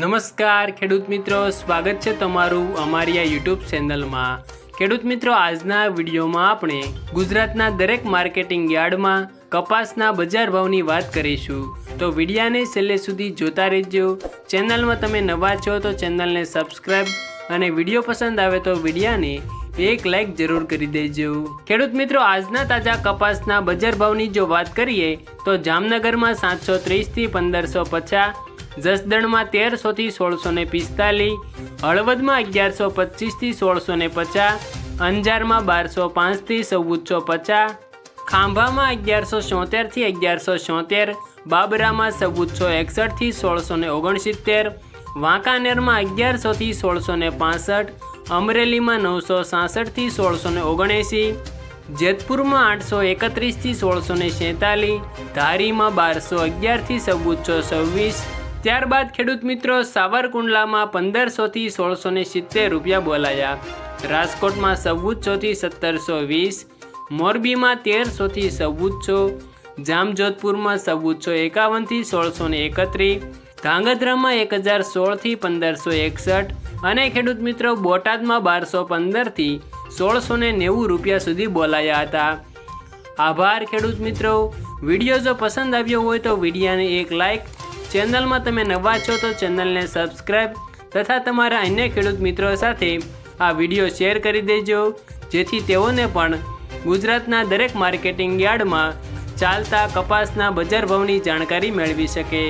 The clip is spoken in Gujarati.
નમસ્કાર, ખેડૂત મિત્રો. સ્વાગત છે તમારું અમારી આ યુટ્યુબ ચેનલમાં. ખેડૂત મિત્રો, આજના વિડીયોમાં આપણે ગુજરાતના દરેક માર્કેટિંગ યાર્ડમાં કપાસના બજાર ભાવની વાત કરીશું. તો વિડીયાને છેલ્લે સુધી જોતા રહેજો. ચેનલમાં તમે નવા છો તો ચેનલને સબસ્ક્રાઈબ અને વીડિયો પસંદ આવે તો વિડીયાને એક લાઈક જરૂર કરી દેજો. ખેડૂત મિત્રો, આજના તાજા કપાસના બજાર ભાવની જો વાત કરીએ, તો જામનગરમાં સાતસો ત્રીસથી પંદરસો પચાસ, જસદણમાં તેરસોથી સોળસો ને પિસ્તાલીસ, હળવદમાં અગિયારસો પચીસથી સોળસો ને પચાસ, અંજારમાં બારસો પાંચથી ચૌદસો પચાસ, ખાંભામાં અગિયારસો છોતેરથી અગિયારસો છોતેર બાબરામાં ચૌદસો એકસઠથી સોળસો ને ઓગણસિત્તેર, વાંકાનેરમાં અગિયારસોથી સોળસો ને પાસઠ અમરેલીમાં નવસો સાસઠથી સોળસો ને ઓગણએંસી, જેતપુરમાં આઠસો એકત્રીસથી સોળસો ને સેતાલીસ ધારીમાં બારસો અગિયારથી ચૌદસો છવ્વીસ, ત્યારબાદ ખેડૂત મિત્રો સાવરકુંડલામાં પંદરસોથી સોળસો ને સિત્તેર રૂપિયા બોલાયા. રાજકોટમાં ચૌદસોથી સત્તરસો વીસ, મોરબીમાં તેરસોથી ચૌદસો જામજોધપુરમાં ચૌદસો એકાવનથી સોળસો ને એકત્રીસ, ધાંગધ્રામાં એક હજાર સોળથી પંદરસો એકસઠ અને ખેડૂત મિત્રો બોટાદમાં બારસો પંદરથી સોળસો ને નેવું રૂપિયા સુધી બોલાયા હતા. આભાર ખેડૂત મિત્રો. વીડિયો જો પસંદ આવ્યો હોય તો વિડીયાને એક લાઈક, ચેનલમાં તમે નવા છો તો ચેનલને સબસ્ક્રાઈબ તથા તમારા અન્ય ખેડૂત મિત્રો સાથે આ વીડિયો શેર કરી દેજો, જેથી તેઓને પણ ગુજરાતના દરેક માર્કેટિંગ યાર્ડમાં ચાલતા કપાસના બજાર ભાવની જાણકારી મેળવી શકે.